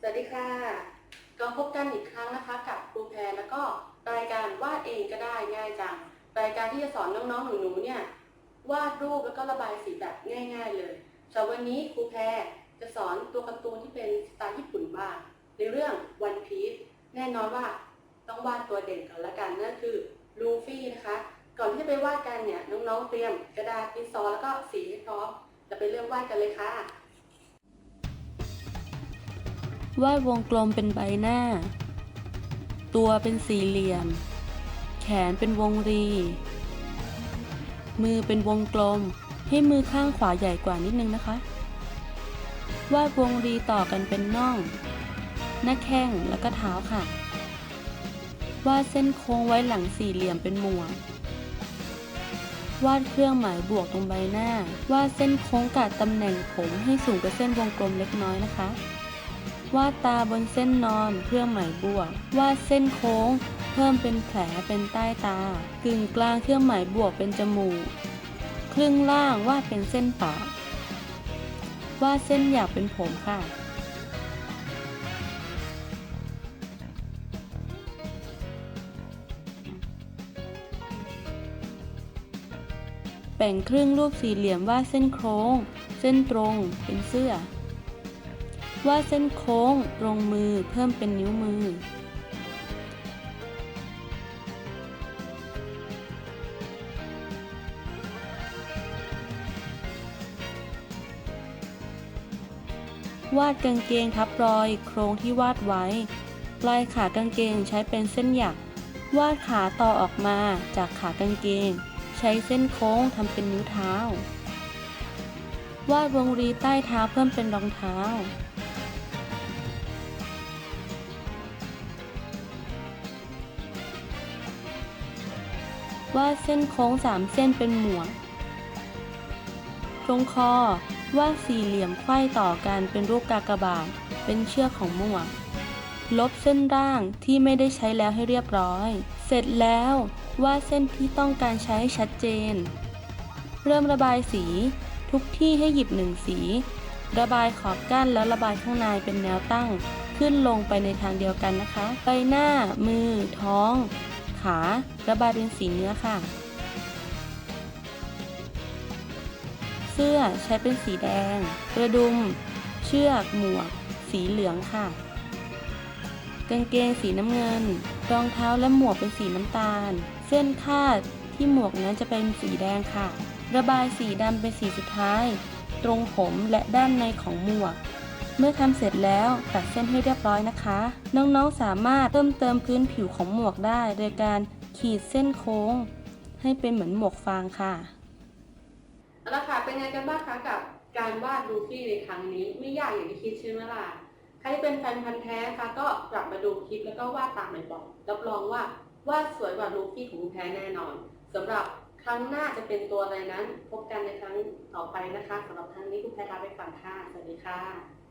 สวัสดีค่ะ ก็พบกันอีกครั้งนะคะกับครูแพรแล้วก็รายการวาดเองก็ได้ง่ายจังรายการที่จะสอนน้องๆหนูๆเนี่ยวาดรูปแล้วก็ระบายสีแบบง่าย ๆ เลยสำหรับวันนี้ครูแพรจะสอนตัวการ์ตูนที่เป็นสไตล์ญี่ปุ่นบ้างในเรื่อง One Piece แน่นอนว่าต้องวาดตัวเด่นก่อนละกันนั่นคือลูฟี่นะคะ ก่อนที่จะไปวาดกันเนี่ยน้องๆเตรียมกระดาษดินสอแล้วก็สีให้พร้อมจะไปเริ่มวาดกันเลยค่ะ วาดวงกลมเป็นใบหน้า ตัวเป็นสี่เหลี่ยม แขนเป็นวงรี มือเป็นวงกลม ให้มือข้างขวาใหญ่กว่านิดนึงนะคะ วาดวงรีต่อกันเป็นน่อง หน้าแข้งแล้วก็เท้าค่ะ วาดเส้นโค้งไว้หลังสี่เหลี่ยมเป็นหมวกวาดเครื่องหมายบวกตรงใบหน้า วาดเส้นโค้งกัดตำแหน่งผมให้สูงกว่าเส้นวงกลมเล็กน้อยนะคะ วาดตาบนเส้นนอนเครื่อหมายบวก วาดเส้นโค้ง เพิ่มเป็นแผลเป็นใต้ตา กึ่งกลางเครื่องหมายบวกเป็นจมูก ครึ่งล่างวาดเป็นเส้นปาก วาดเส้นหยาบเป็นผมค่ะแบ่งครึ่งรูปสี่เหลี่ยมวาดเส้นโค้ง เส้นตรงเป็นเสื้อ วาดเส้นโค้งตรงมือเพิ่มเป็นนิ้วมือ วาดกางเกงทับรอยโครงที่วาดไว้ ปลายขากางเกงใช้เป็นเส้นหยัก วาดขาต่อออกมาจากขากางเกง ใช้เส้นโค้งทำเป็นนิ้วเท้า วาดวงรีใต้เท้าเพิ่มเป็นรองเท้า ว่าเส้นโค้งสามเส้นเป็นหมวก ตรงคอวาดสี่เหลี่ยมไขว้ต่อกันเป็นรูปกากบาท เป็นเชือกของหมวก ลบเส้นร่างที่ไม่ได้ใช้แล้วให้เรียบร้อย เสร็จแล้ววาดเส้นที่ต้องการใช้ให้ชัดเจน เริ่มระบายสี ทุกที่ให้หยิบหนึ่งสี ระบายขอบกั้นแล้วระบายข้างในเป็นแนวตั้ง ขึ้นลงไปในทางเดียวกันนะคะ ใบหน้า มือ ท้อง ขาระบายเป็นสีเนื้อค่ะ เสื้อใช้เป็นสีแดง กระดุม เชือกหมวก สีเหลืองค่ะกางเกงสีน้ำเงิน รองเท้าและหมวกเป็นสีน้ำตาล เส้นคาดที่หมวกนั้นจะเป็นสีแดงค่ะ ระบายสีดำเป็นสีสุดท้าย ตรงผมและด้านในของหมวก เมื่อทำเสร็จแล้วตัดเส้นให้เรียบร้อยนะคะ น้องๆสามารถเพิ่มเติมพื้นผิวของหมวกได้ โดยการขีดเส้นโค้ง ให้เป็นเหมือนหมวกฟางค่ะเอาละค่ะเป็นไงกันบ้างคะกับการวาดลูฟี่ในครั้งนี้ไม่ยากอย่างที่คิดใช่ไหมล่ะใครที่เป็นแฟนพันธ์แท้คะก็กลับมาดูคลิปแล้วก็วาดตามบ่อยๆรับรองว่าวาดสวยกว่าลูฟี่ของแท้แน่นอนสำหรับครั้งหน้าจะเป็นตัวอะไรนั้น พบกันในครั้งต่อไปนะคะสำหรับครั้งนี้คุณแพรลาไปก่อนค่ะสวัสดีค่ะ